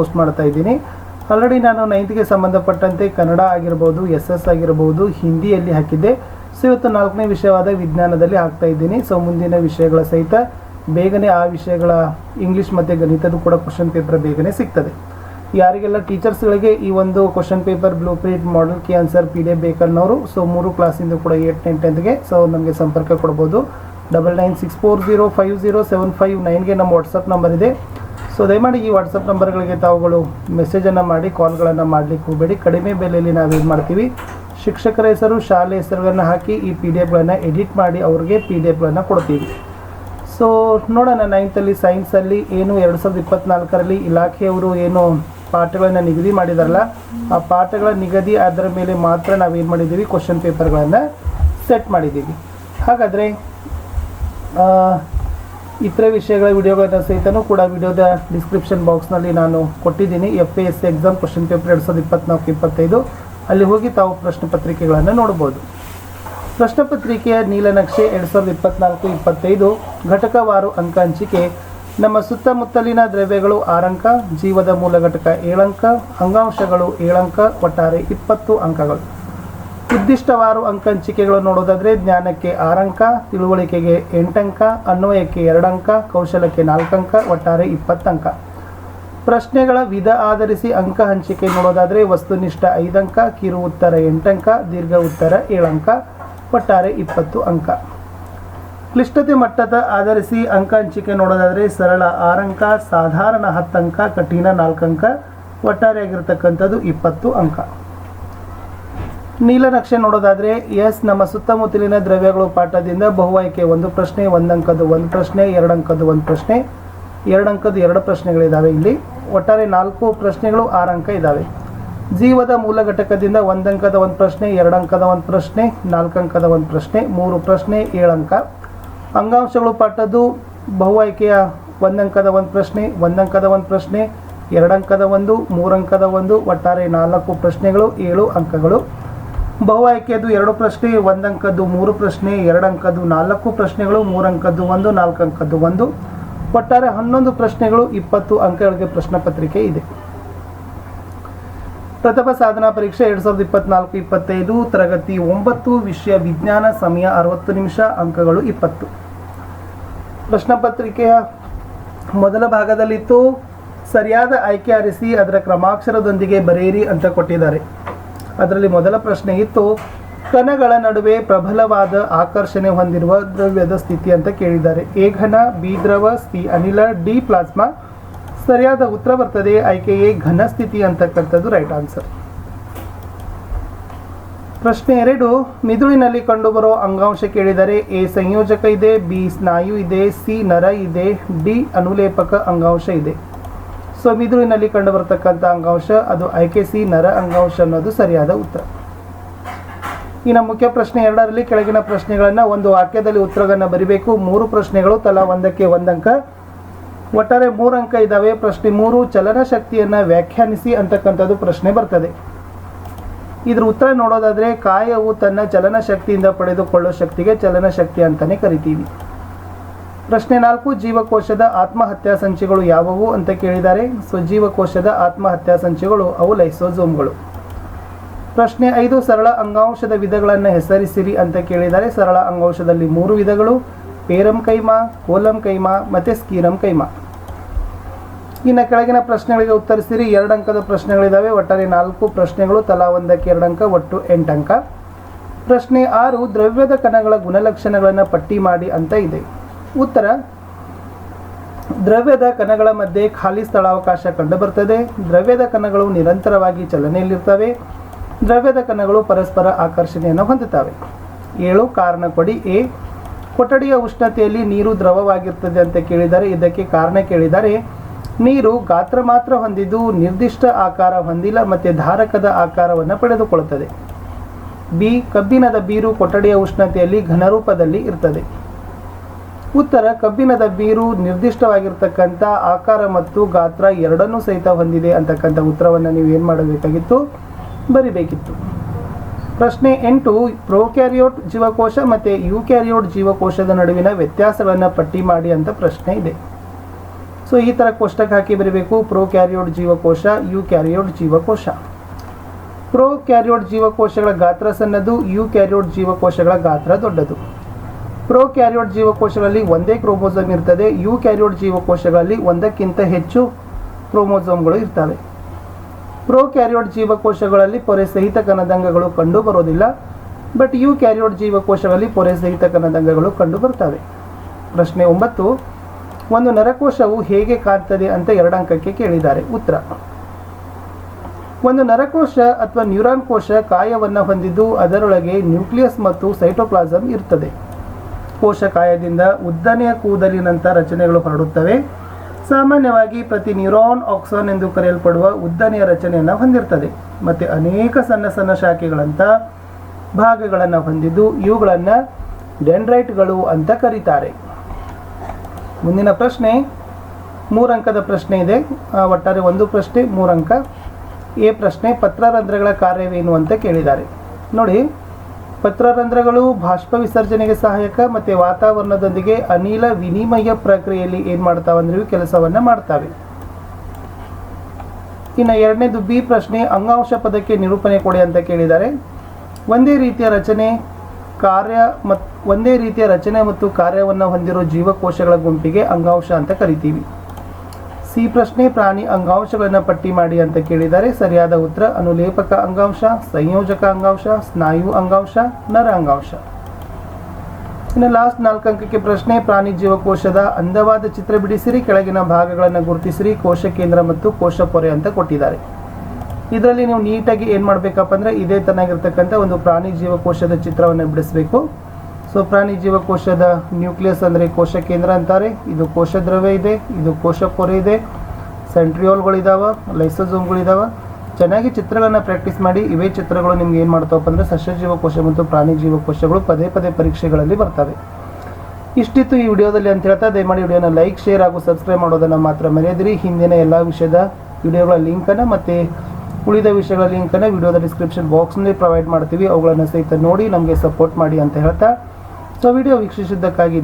Post ಮಾಡ್ತಾ ಇದ್ದೀನಿ. Already ನಾನು ನೈನ್ತ್ಗೆ ಸಂಬಂಧಪಟ್ಟಂತೆ ಕನ್ನಡ ಆಗಿರ್ಬೋದು ಎಸ್ ಎಸ್ ಆಗಿರ್ಬೋದು, ಹಿಂದಿಯಲ್ಲಿ ಹಾಕಿದ್ದೆ. ಸೊ ಇವತ್ತು ನಾಲ್ಕನೇ ವಿಷಯವಾದ ವಿಜ್ಞಾನದಲ್ಲಿ ಹಾಕ್ತಾ ಇದ್ದೀನಿ. ಸೊ ಮುಂದಿನ ವಿಷಯಗಳ ಸಹಿತ ಬೇಗನೆ ಆ ವಿಷಯಗಳ ಇಂಗ್ಲೀಷ್ ಮತ್ತು ಗಣಿತದ ಕೂಡ ಕ್ವಶನ್ ಪೇಪರ್ ಬೇಗನೆ ಸಿಗ್ತದೆ. ಯಾರಿಗೆಲ್ಲ ಟೀಚರ್ಸ್ಗಳಿಗೆ ಈ ಒಂದು question paper blue print model key answer P D F ಬೇಕನ್ನೋರು so ಮೂರು ಕ್ಲಾಸಿಂದ ಕೂಡ ಏಟ್ ನೈನ್ ಟೆಂತ್ಗೆ ಸೊ ನಮಗೆ ಸಂಪರ್ಕ ಕೊಡ್ಬೋದು. Double nine six four zero five zero seven five ನೈನ್ಗೆ ನಮ್ಮ ವಾಟ್ಸಪ್ ನಂಬರ್ ಇದೆ. ಸೊ ದಯಮಾಡಿ ಈ ವಾಟ್ಸಪ್ ನಂಬರ್ಗಳಿಗೆ ತಾವುಗಳು ಮೆಸೇಜನ್ನು ಮಾಡಿ ಕಾಲ್ಗಳನ್ನು ಮಾಡಲಿಕ್ಕೆ ಹೋಗಬೇಡಿ ಕಡಿಮೆ ಬೆಲೆಯಲ್ಲಿ ನಾವೇನು ಮಾಡ್ತೀವಿ. ಶಿಕ್ಷಕರ ಹೆಸರು, ಶಾಲೆ ಹೆಸರುಗಳನ್ನು ಹಾಕಿ ಈ ಪಿ ಡಿ ಎಫ್ಗಳನ್ನು ಎಡಿಟ್ ಮಾಡಿ ಅವ್ರಿಗೆ ಪಿ ಡಿ ಎಫ್ಗಳನ್ನು ಕೊಡ್ತೀವಿ. ಸೊ ನೋಡೋಣ ನೈನ್ತಲ್ಲಿ ಸೈನ್ಸಲ್ಲಿ ಏನು ಎರಡು ಸಾವಿರದ ಇಪ್ಪತ್ತ್ನಾಲ್ಕರಲ್ಲಿ ಇಲಾಖೆಯವರು ಏನು ಪಾಠಗಳನ್ನು ನಿಗದಿ ಮಾಡಿದಾರಲ್ಲ, ಆ ಪಾಠಗಳ ನಿಗದಿ ಅದರ ಮೇಲೆ ಮಾತ್ರ ನಾವೇನು ಮಾಡಿದ್ದೀವಿ ಕ್ವಶನ್ ಪೇಪರ್ಗಳನ್ನು ಸೆಟ್ ಮಾಡಿದ್ದೀವಿ ಹಾಗಾದರೆ ಇತರೆ ವಿಷಯಗಳ ವಿಡಿಯೋಗಳನ್ನ ಸಹಿತನೂ ಕೂಡ ವಿಡಿಯೋದ ಡಿಸ್ಕ್ರಿಪ್ಷನ್ ಬಾಕ್ಸ್ನಲ್ಲಿ ನಾನು ಕೊಟ್ಟಿದ್ದೀನಿ. F A S exam question paper ಎರಡು ಸಾವಿರದ ಇಪ್ಪತ್ನಾಲ್ಕು, ಇಪ್ಪತ್ತೈದು. ಅಲ್ಲಿ ಹೋಗಿ ತಾವು ಪ್ರಶ್ನೆ ಪತ್ರಿಕೆಗಳನ್ನು ನೋಡ್ಬೋದು. ಪ್ರಶ್ನೆ ಪತ್ರಿಕೆಯ ನೀಲನಕ್ಷೆ ಎರಡು ಸಾವಿರದ ಇಪ್ಪತ್ನಾಲ್ಕು, ಇಪ್ಪತ್ತೈದು. ಘಟಕವಾರು ಅಂಕ ಹಂಚಿಕೆ. ನಮ್ಮ ಸುತ್ತಮುತ್ತಲಿನ ದ್ರವ್ಯಗಳು ಆರಂಕ, ಜೀವದ ಮೂಲ ಘಟಕ ಏಳಂಕ, ಅಂಗಾಂಶಗಳು ಏಳಂಕ, ಒಟ್ಟಾರೆ ಇಪ್ಪತ್ತು ಅಂಕಗಳು. ಉದ್ದಿಷ್ಟವಾರು ಅಂಕ ಹಂಚಿಕೆಗಳು ನೋಡೋದಾದ್ರೆ ಜ್ಞಾನಕ್ಕೆ ಆರಂಕ, ತಿಳುವಳಿಕೆಗೆ ಎಂಟಂಕ, ಅನ್ವಯಕ್ಕೆ ಎರಡಂಕ, ಕೌಶಲಕ್ಕೆ ನಾಲ್ಕಂಕ, ಒಟ್ಟಾರೆ ಇಪ್ಪತ್ತಂಕ. ಪ್ರಶ್ನೆಗಳ ವಿಧ ಆಧರಿಸಿ ಅಂಕ ಹಂಚಿಕೆ ನೋಡೋದಾದರೆ ವಸ್ತುನಿಷ್ಠ ಐದಂಕ, ಕಿರು ಉತ್ತರ ಎಂಟಂಕ, ದೀರ್ಘ ಉತ್ತರ ಏಳಂಕ, ಒಟ್ಟಾರೆ ಇಪ್ಪತ್ತು ಅಂಕ. ಕ್ಲಿಷ್ಟತೆ ಮಟ್ಟದ ಆಧರಿಸಿ ಅಂಕ ಹಂಚಿಕೆ ನೋಡೋದಾದರೆ ಸರಳ ಆರಂಕ, ಸಾಧಾರಣ ಹತ್ತಂಕ, ಕಠಿಣ ನಾಲ್ಕಂಕ ಒಟ್ಟಾರೆ ಒಟ್ಟಾರೆಯಾಗಿರ್ತಕ್ಕಂಥದ್ದು ಇಪ್ಪತ್ತು ಅಂಕ. ನೀಲನಕ್ಷೆ ನೋಡೋದಾದ್ರೆ, ಎಸ್, ನಮ್ಮ ಸುತ್ತಮುತ್ತಲಿನ ದ್ರವ್ಯಗಳು ಪಾಠದಿಂದ ಬಹುಆಯ್ಕೆ ಒಂದು ಪ್ರಶ್ನೆ ಒಂದು ಅಂಕದ್ದು ಒಂದು ಪ್ರಶ್ನೆ ಎರಡು ಅಂಕದ ಒಂದು ಪ್ರಶ್ನೆ ಎರಡು ಅಂಕದ ಎರಡು ಪ್ರಶ್ನೆಗಳಿದ್ದಾವೆ ಇಲ್ಲಿ. ಒಟ್ಟಾರೆ ನಾಲ್ಕು ಪ್ರಶ್ನೆಗಳು ಆರು ಅಂಕ ಇದ್ದಾವೆ ಜೀವದ ಮೂಲ ಘಟಕದಿಂದ ಒಂದು ಅಂಕದ ಒಂದು ಪ್ರಶ್ನೆ ಎರಡು ಅಂಕದ ಒಂದು ಪ್ರಶ್ನೆ ನಾಲ್ಕು ಅಂಕದ ಒಂದು ಪ್ರಶ್ನೆ, ಮೂರು ಪ್ರಶ್ನೆ ಏಳು ಅಂಕ ಅಂಗಾಂಶಗಳು ಪಾಠದ್ದು ಬಹು ಆಯ್ಕೆಯ ಒಂದು ಅಂಕದ ಒಂದು ಪ್ರಶ್ನೆ ಒಂದು ಅಂಕದ ಒಂದು ಪ್ರಶ್ನೆ ಎರಡು ಅಂಕದ ಒಂದು, ಮೂರಂಕದ ಅಂಕದ ಒಂದು, ಒಟ್ಟಾರೆ ನಾಲ್ಕು ಪ್ರಶ್ನೆಗಳು, ಏಳು ಅಂಕಗಳು. ಬಹು ಆಯ್ಕೆಯದು ಎರಡು ಪ್ರಶ್ನೆ, ಒಂದು ಅಂಕದ್ದು ಮೂರು ಪ್ರಶ್ನೆ, ಎರಡು ಅಂಕದ್ದು ನಾಲ್ಕು ಪ್ರಶ್ನೆಗಳು, ಮೂರು ಅಂಕದ್ದು ಒಂದು, ನಾಲ್ಕು ಅಂಕದ್ದು ಒಂದು. ಒಟ್ಟಾರೆ ಹನ್ನೊಂದು ಪ್ರಶ್ನೆಗಳು, ಇಪ್ಪತ್ತು ಅಂಕಗಳಿಗೆ ಪ್ರಶ್ನೆ ಪತ್ರಿಕೆ ಇದೆ. ಪ್ರಥಮ ಸಾಧನಾ ಪರೀಕ್ಷೆ ಎರಡು ಸಾವಿರದ ಇಪ್ಪತ್ನಾಲ್ಕು, ಇಪ್ಪತ್ತೈದು, ತರಗತಿ ಒಂಬತ್ತು, ವಿಷಯ ವಿಜ್ಞಾನ, ಸಮಯ ಅರವತ್ತು ನಿಮಿಷ, ಅಂಕಗಳು ಇಪ್ಪತ್ತು. ಪ್ರಶ್ನೆ ಪತ್ರಿಕೆಯ ಮೊದಲ ಭಾಗದಲ್ಲಿತ್ತು. ಸರಿಯಾದ ಆಯ್ಕೆ ಆರಿಸಿ, ಅದರ ಕ್ರಮಾಕ್ಷರದೊಂದಿಗೆ ಬರೆಯಿರಿ ಅಂತ ಕೊಟ್ಟಿದ್ದಾರೆ. ಅದರಲ್ಲಿ ಮೊದಲ ಪ್ರಶ್ನೆ ಇತ್ತು, ಕಣಗಳ ನಡುವೆ ಪ್ರಬಲವಾದ ಆಕರ್ಷಣೆ ಹೊಂದಿರುವ ದ್ರವ್ಯದ ಸ್ಥಿತಿ ಅಂತ ಕೇಳಿದ್ದಾರೆ. ಎ ಘನ, ಬಿ ದ್ರವ, ಸಿ ಅನಿಲ, ಡಿ ಪ್ಲಾಸ್ಮಾ. ಸರಿಯಾದ ಉತ್ತರ ಬರ್ತದೆ ಆಯ್ಕೆ ಎ ಘನ ಸ್ಥಿತಿ ಅಂತಕ್ಕಂಥದ್ದು ರೈಟ್ ಆನ್ಸರ್. ಪ್ರಶ್ನೆ ಎರಡು, ಮಿದುಳಿನಲ್ಲಿ ಕಂಡುಬರೋ ಅಂಗಾಂಶ ಕೇಳಿದರೆ ಎ ಸಂಯೋಜಕ ಇದೆ, ಬಿ ಸ್ನಾಯು ಇದೆ, ಸಿ ನರ ಇದೆ, ಡಿ ಅನುಲೇಪಕ ಅಂಗಾಂಶ ಇದೆ. ಸೊ ಮಿದುಳಿನಲ್ಲಿ ಕಂಡುಬರ್ತಕ್ಕಂಥ ಅಂಗಾಂಶ ಅದು ಆಯ್ಕೆ ಸಿ ನರ ಅಂಗಾಂಶ ಅನ್ನೋದು ಸರಿಯಾದ ಉತ್ತರ. ಇನ್ನು ಮುಖ್ಯ ಪ್ರಶ್ನೆ ಎರಡರಲ್ಲಿ ಕೆಳಗಿನ ಪ್ರಶ್ನೆಗಳನ್ನು ಒಂದು ವಾಕ್ಯದಲ್ಲಿ ಉತ್ತರಗಳನ್ನು ಬರಿಬೇಕು. ಮೂರು ಪ್ರಶ್ನೆಗಳು ತಲಾ ಒಂದಕ್ಕೆ ಒಂದಂಕ. ಒಟ್ಟಾರೆ ಮೂರು ಅಂಕ ಇದ್ದಾವೆ ಪ್ರಶ್ನೆ ಮೂರು ಚಲನಶಕ್ತಿಯನ್ನು ವ್ಯಾಖ್ಯಾನಿಸಿ ಅಂತಕ್ಕಂಥದ್ದು ಪ್ರಶ್ನೆ ಬರ್ತದೆ. ಇದ್ರ ಉತ್ತರ ನೋಡೋದಾದ್ರೆ ಕಾಯವು ತನ್ನ ಚಲನಶಕ್ತಿಯಿಂದ ಪಡೆದುಕೊಳ್ಳೋ ಶಕ್ತಿಗೆ ಚಲನಶಕ್ತಿ ಅಂತಲೇ ಕರಿತೀವಿ. ಪ್ರಶ್ನೆ ನಾಲ್ಕು, ಜೀವಕೋಶದ ಆತ್ಮಹತ್ಯಾ ಸಂಚಿಗಳು ಯಾವುವು ಅಂತ ಕೇಳಿದ್ದಾರೆ. ಸೊ ಜೀವಕೋಶದ ಆತ್ಮಹತ್ಯಾ ಸಂಚಿಗಳು ಅವು ಲೈಸೋಝೋಮ್ಗಳು ಪ್ರಶ್ನೆ ಐದು, ಸರಳ ಅಂಗಾಂಶದ ವಿಧಗಳನ್ನು ಹೆಸರಿಸಿರಿ ಅಂತ ಕೇಳಿದ್ದಾರೆ. ಸರಳ ಅಂಗಾಂಶದಲ್ಲಿ ಮೂರು ವಿಧಗಳು, ಪೇರಂ ಕೈಮಾ, ಕೋಲಂ ಕೈಮಾ ಮತ್ತು ಸ್ಕೀರಂ ಕೈಮಾ. ಇನ್ನು ಕೆಳಗಿನ ಪ್ರಶ್ನೆಗಳಿಗೆ ಉತ್ತರಿಸಿರಿ. ಎರಡು ಅಂಕದ ಪ್ರಶ್ನೆಗಳಿದ್ದಾವೆ ಒಟ್ಟಾರೆ ನಾಲ್ಕು ಪ್ರಶ್ನೆಗಳು, ತಲಾ ಒಂದಕ್ಕೆ ಎರಡು ಅಂಕ, ಒಟ್ಟು ಎಂಟು ಅಂಕ. ಪ್ರಶ್ನೆ ಆರು, ದ್ರವ್ಯದ ಕಣಗಳ ಗುಣಲಕ್ಷಣಗಳನ್ನು ಪಟ್ಟಿ ಮಾಡಿ ಅಂತ ಇದೆ. ಉತ್ತರ. ದ್ರವ್ಯದ ಕಣಗಳ ಮಧ್ಯೆ ಖಾಲಿ ಸ್ಥಳಾವಕಾಶ ಕಂಡುಬರ್ತದೆ. ದ್ರವ್ಯದ ಕಣಗಳು ನಿರಂತರವಾಗಿ ಚಲನೆಯಲ್ಲಿರ್ತವೆ. ದ್ರವ್ಯದ ಕಣಗಳು ಪರಸ್ಪರ ಆಕರ್ಷಣೆಯನ್ನು ಹೊಂದುತ್ತವೆ. ಏಳು, ಕಾರಣ ಕೊಡಿ. ಎ, ಕೊಠಡಿಯ ಉಷ್ಣತೆಯಲ್ಲಿ ನೀರು ದ್ರವವಾಗಿರ್ತದೆ ಅಂತ ಕೇಳಿದರೆ ಇದಕ್ಕೆ ಕಾರಣ ಕೇಳಿದರೆ ನೀರು ಗಾತ್ರ ಮಾತ್ರ ಹೊಂದಿದ್ದು ನಿರ್ದಿಷ್ಟ ಆಕಾರ ಹೊಂದಿಲ್ಲ ಮತ್ತು ಧಾರಕದ ಆಕಾರವನ್ನು ಪಡೆದುಕೊಳ್ಳುತ್ತದೆ. ಬಿ, ಕಬ್ಬಿಣದ ಬೀರು ಕೊಠಡಿಯ ಉಷ್ಣತೆಯಲ್ಲಿ ಘನರೂಪದಲ್ಲಿ ಇರ್ತದೆ. ಉತ್ತರ ಕಬ್ಬಿಣದ ಬೀರು ನಿರ್ದಿಷ್ಟವಾಗಿರ್ತಕ್ಕಂಥ ಆಕಾರ ಮತ್ತು ಗಾತ್ರ ಎರಡನ್ನೂ ಸಹಿತ ಹೊಂದಿದೆ ಅಂತಕ್ಕಂಥ ಉತ್ತರವನ್ನು ನೀವು ಏನು ಮಾಡಬೇಕಾಗಿತ್ತು? ಬರಿಬೇಕಿತ್ತು. ಪ್ರಶ್ನೆ ಎಂಟು ಪ್ರೋಕ್ಯಾರಿಯೋಟ್ ಜೀವಕೋಶ ಮತ್ತು ಯುಕ್ಯಾರಿಯೋಟ್ ಜೀವಕೋಶದ ನಡುವಿನ ವ್ಯತ್ಯಾಸಗಳನ್ನು ಪಟ್ಟಿ ಮಾಡಿ ಅಂತ ಪ್ರಶ್ನೆ ಇದೆ. ಸೊ ಈ ಥರ ಕೋಷ್ಟಕ್ಕೆ ಹಾಕಿ ಬರೀಬೇಕು. ಪ್ರೋ ಕ್ಯಾರಿಯೋಡ್ ಜೀವಕೋಶ ಯು ಕ್ಯಾರಿಯೋಡ್ ಜೀವಕೋಶ. ಪ್ರೋ ಕ್ಯಾರಿಯೋಟ್ ಜೀವಕೋಶಗಳ ಗಾತ್ರ ಸಣ್ಣದು ಯು ಕ್ಯಾರಿಯೋಟ್ ಜೀವಕೋಶಗಳ ಗಾತ್ರ ದೊಡ್ಡದು. ಪ್ರೋ ಕ್ಯಾರಿಯೋಟ್ ಜೀವಕೋಶಗಳಲ್ಲಿ ಒಂದೇ ಕ್ರೋಮೋಸೋಮ್ ಇರ್ತದೆ. ಯು ಕ್ಯಾರಿಯೋಟ್ ಜೀವಕೋಶಗಳಲ್ಲಿ ಒಂದಕ್ಕಿಂತ ಹೆಚ್ಚು ಕ್ರೋಮೋಸೋಮ್ಗಳು ಇರ್ತವೆ. ಪ್ರೋ ಕ್ಯಾರಿಯೋಟ್ ಜೀವಕೋಶಗಳಲ್ಲಿ ಪೊರೆ ಸಹಿತ ಕಣದಂಗಗಳು ಕಂಡು ಬರೋದಿಲ್ಲ ಬಟ್ ಯು ಕ್ಯಾರಿಯೋಟ್ ಜೀವಕೋಶಗಳಲ್ಲಿ ಪೊರೆ ಸಹಿತ ಕಣದಂಗಗಳು ಕಂಡು ಬರ್ತವೆ ಪ್ರಶ್ನೆ ಒಂಬತ್ತು. ಒಂದು ನರಕೋಶವು ಹೇಗೆ ಕಾಣ್ತದೆ ಅಂತ ಎರಡು ಅಂಕಕ್ಕೆ ಕೇಳಿದ್ದಾರೆ. ಉತ್ತರ. ಒಂದು ನರಕೋಶ ಅಥವಾ ನ್ಯೂರಾನ್ ಕೋಶ ಕಾಯವನ್ನು ಹೊಂದಿದ್ದು ಅದರೊಳಗೆ ನ್ಯೂಕ್ಲಿಯಸ್ ಮತ್ತು ಸೈಟೋಪ್ಲಾಸಮ್ ಇರ್ತದೆ. ಕೋಶ ಕಾಯದಿಂದ ಉದ್ದನೆಯ ಕೂದಲಿನಂಥ ರಚನೆಗಳು ಹರಡುತ್ತವೆ. ಸಾಮಾನ್ಯವಾಗಿ ಪ್ರತಿ ನ್ಯೂರಾನ್ ಆಕ್ಸಾನ್ ಎಂದು ಕರೆಯಲ್ಪಡುವ ಉದ್ದನೆಯ ರಚನೆಯನ್ನು ಹೊಂದಿರ್ತದೆ. ಮತ್ತು ಅನೇಕ ಸಣ್ಣ ಸಣ್ಣ ಶಾಖೆಗಳಂಥ ಭಾಗಗಳನ್ನು ಹೊಂದಿದ್ದು ಇವುಗಳನ್ನು ಡೆಂಡ್ರೈಟ್ಗಳು ಅಂತ ಕರೀತಾರೆ. ಮುಂದಿನ ಪ್ರಶ್ನೆ ಮೂರಂಕದ ಪ್ರಶ್ನೆ ಇದೆ. ಒಟ್ಟಾರೆ ಒಂದು ಪ್ರಶ್ನೆ ಮೂರಂಕ ಎ ಪ್ರಶ್ನೆ ಪತ್ರರಂಧ್ರಗಳ ಕಾರ್ಯವೇನು ಅಂತ ಕೇಳಿದ್ದಾರೆ. ನೋಡಿ ಪತ್ರರಂಧ್ರಗಳು ಬಾಷ್ಪ ವಿಸರ್ಜನೆಗೆ ಸಹಾಯಕ ಮತ್ತು ವಾತಾವರಣದೊಂದಿಗೆ ಅನಿಲ ವಿನಿಮಯ ಪ್ರಕ್ರಿಯೆಯಲ್ಲಿ ಏನು ಮಾಡ್ತಾವೆ ಅಂದ್ರೆ ಕೆಲಸವನ್ನು ಮಾಡ್ತವೆ. ಇನ್ನು ಎರಡನೇದು ಬಿ ಪ್ರಶ್ನೆ ಅಂಗಾಂಶ ಪದಕ್ಕೆ ನಿರೂಪಣೆ ಕೊಡಿ ಅಂತ ಕೇಳಿದ್ದಾರೆ ಒಂದೇ ರೀತಿಯ ರಚನೆ ಕಾರ್ಯ ಮತ್ತು ಒಂದೇ ರೀತಿಯ ರಚನೆ ಮತ್ತು ಕಾರ್ಯವನ್ನು ಹೊಂದಿರೋ ಜೀವಕೋಶಗಳ ಗುಂಪಿಗೆ ಅಂಗಾಂಶ ಅಂತ ಕರಿತೀವಿ. ಸಿ ಪ್ರಶ್ನೆ ಪ್ರಾಣಿ ಅಂಗಾಂಶಗಳನ್ನು ಪಟ್ಟಿ ಮಾಡಿ ಅಂತ ಕೇಳಿದರೆ ಸರಿಯಾದ ಉತ್ತರ ಅನುಲೇಪಕ ಅಂಗಾಂಶ, ಸಂಯೋಜಕ ಅಂಗಾಂಶ, ಸ್ನಾಯು ಅಂಗಾಂಶ, ನರ ಅಂಗಾಂಶ. ಇನ್ನು ಲಾಸ್ಟ್ ನಾಲ್ಕು ಅಂಕಕ್ಕೆ ಪ್ರಶ್ನೆ, ಪ್ರಾಣಿ ಜೀವಕೋಶದ ಅಂದವಾದ ಚಿತ್ರ ಬಿಡಿಸಿರಿ, ಕೆಳಗಿನ ಭಾಗಗಳನ್ನು ಗುರುತಿಸಿರಿ, ಕೋಶ ಕೇಂದ್ರ ಮತ್ತು ಕೋಶ ಪೊರೆ ಅಂತ ಕೊಟ್ಟಿದ್ದಾರೆ. ಇದರಲ್ಲಿ ನೀವು ನೀಟಾಗಿ ಏನು ಮಾಡಬೇಕಪ್ಪ ಅಂದರೆ ಇದೇ ತನಾಗಿರ್ತಕ್ಕಂಥ ಒಂದು ಪ್ರಾಣಿ ಜೀವಕೋಶದ ಚಿತ್ರವನ್ನು ಬಿಡಿಸಬೇಕು. ಸೊ ಪ್ರಾಣಿ ಜೀವಕೋಶದ ನ್ಯೂಕ್ಲಿಯಸ್ ಅಂದರೆ ಕೋಶ ಕೇಂದ್ರ ಅಂತಾರೆ. ಇದು ಕೋಶ ದ್ರವ್ಯ ಇದೆ, ಇದು ಕೋಶ ಪೊರೆ ಇದೆ. ಸೆಂಟ್ರಿಯೋಲ್ಗಳಿದ್ದಾವೆ ಲೈಸೋಸೋಮ್ಗಳಿದ್ದಾವೆ ಚೆನ್ನಾಗಿ ಚಿತ್ರಗಳನ್ನು ಪ್ರಾಕ್ಟೀಸ್ ಮಾಡಿ, ಇವೇ ಚಿತ್ರಗಳು ನಿಮ್ಗೆ ಏನು ಮಾಡ್ತಾವಪ್ಪ ಅಂದರೆ ಸಸ್ಯ ಜೀವಕೋಶ ಮತ್ತು ಪ್ರಾಣಿ ಜೀವಕೋಶಗಳು ಪದೇ ಪದೇ ಪರೀಕ್ಷೆಗಳಲ್ಲಿ ಬರ್ತವೆ. ಇಷ್ಟಿತ್ತು ಈ ವಿಡಿಯೋದಲ್ಲಿ ಅಂತ ಹೇಳ್ತಾ, ದಯಮಾಡಿ ವಿಡಿಯೋನ ಲೈಕ್, ಶೇರ್ ಹಾಗೂ ಸಬ್ಸ್ಕ್ರೈಬ್ ಮಾಡೋದನ್ನು ಮಾತ್ರ ಮರೆಯದಿರಿ. ಹಿಂದಿನ ಎಲ್ಲ ವಿಷಯದ ವಿಡಿಯೋಗಳ ಲಿಂಕನ್ನು ಮತ್ತು ಉಳಿದ ವಿಷಯಗಳ ಲಿಂಕನ್ನು ವಿಡಿಯೋದ ಡಿಸ್ಕ್ರಿಪ್ಷನ್ ಬಾಕ್ಸ್ನಲ್ಲಿ ಪ್ರೊವೈಡ್ ಮಾಡ್ತೀವಿ. ಅವುಗಳನ್ನು ಸಹಿತ ನೋಡಿ ನಮಗೆ ಸಪೋರ್ಟ್ ಮಾಡಿ ಅಂತ ಹೇಳ್ತಾ ಸೊ ವಿಡಿಯೋ ವೀಕ್ಷಿಸಿದ್ದಕ್ಕಾಗಿ